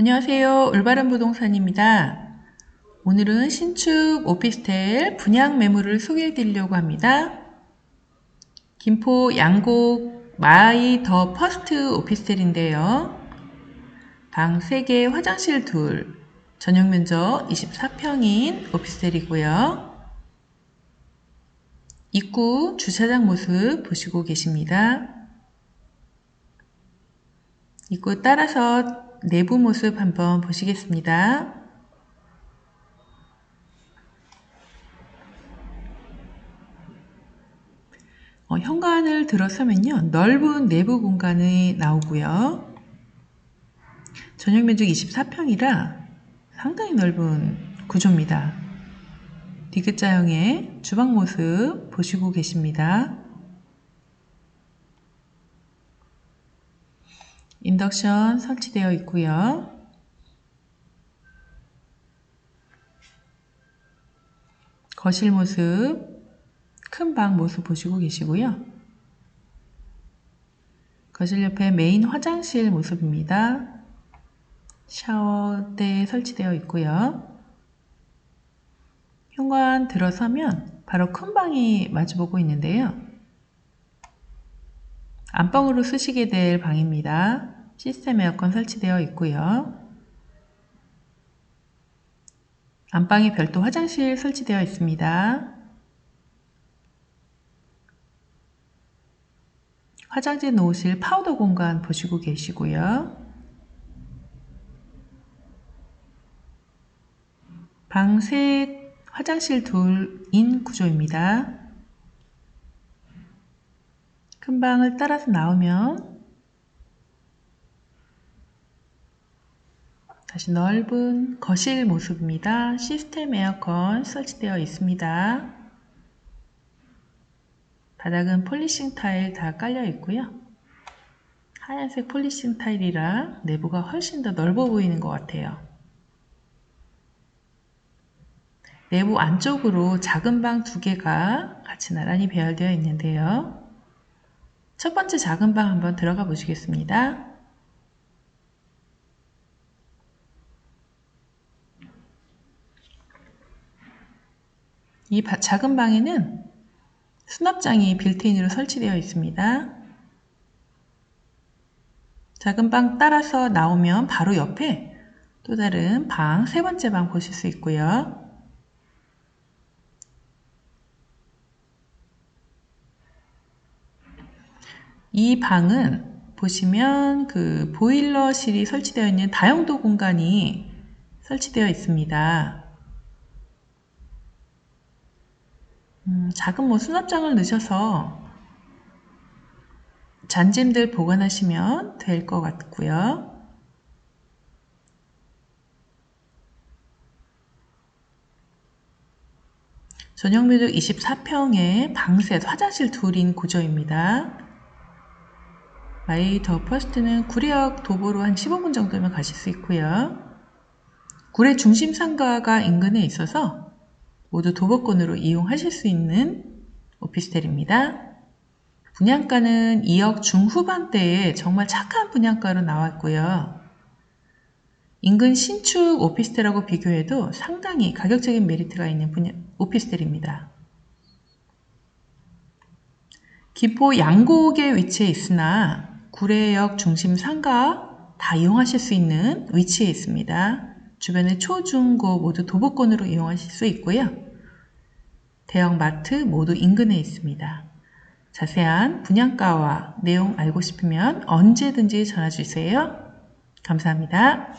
안녕하세요. 올바른 부동산입니다. 오늘은 신축 오피스텔 분양 매물을 소개해 드리려고 합니다. 김포 양곡 마이 더 퍼스트 오피스텔인데요. 방 3개, 화장실 둘, 전용 면적 24평인 오피스텔이고요. 입구 주차장 모습 보시고 계십니다. 입구 따라서 내부 모습 한번 보시겠습니다. 어, 현관을 들어서면요. 넓은 내부 공간이 나오고요. 전용 면적 24평이라 상당히 넓은 구조입니다. 디귿자형의 주방 모습 보시고 계십니다. 인덕션 설치되어 있고요. 거실 모습, 큰 방 모습 보시고 계시고요. 거실 옆에 메인 화장실 모습입니다. 샤워대 설치되어 있고요. 현관 들어서면 바로 큰 방이 마주보고 있는데요. 안방으로 쓰시게 될 방입니다. 시스템 에어컨 설치되어 있고요. 안방에 별도 화장실 설치되어 있습니다. 화장재 놓으실 파우더 공간 보시고 계시고요. 방 셋, 화장실 둘인 구조입니다. 큰 방을 따라서 나오면 다시 넓은 거실 모습입니다. 시스템 에어컨 설치되어 있습니다. 바닥은 폴리싱 타일 다 깔려 있고요. 하얀색 폴리싱 타일이라 내부가 훨씬 더 넓어 보이는 것 같아요. 내부 안쪽으로 작은 방 두 개가 같이 나란히 배열되어 있는데요. 첫 번째 작은 방 한번 들어가 보시겠습니다. 이 작은 방에는 수납장이 빌트인으로 설치되어 있습니다. 작은 방 따라서 나오면 바로 옆에 또 다른 방, 세 번째 방 보실 수 있고요. 이 방은 보시면 그 보일러실이 설치되어 있는 다용도 공간이 설치되어 있습니다. 음, 작은 뭐 수납장을 넣으셔서 잔짐들 보관하시면 될 것 같고요. 전용 면적 24평에 방셋, 화장실 둘인 구조입니다. 마이 더 퍼스트는 구례역 도보로 한 15분 정도면 가실 수 있고요. 구례 중심 상가가 인근에 있어서 모두 도보권으로 이용하실 수 있는 오피스텔입니다. 분양가는 2억 중후반대에 정말 착한 분양가로 나왔고요. 인근 신축 오피스텔하고 비교해도 상당히 가격적인 메리트가 있는 분양, 오피스텔입니다. 김포 양곡에 위치해 있으나 구례역 중심 상가 다 이용하실 수 있는 위치에 있습니다. 주변에 초, 중, 고 모두 도보권으로 이용하실 수 있고요. 대형 마트 모두 인근에 있습니다. 자세한 분양가와 내용 알고 싶으면 언제든지 전화 주세요. 감사합니다.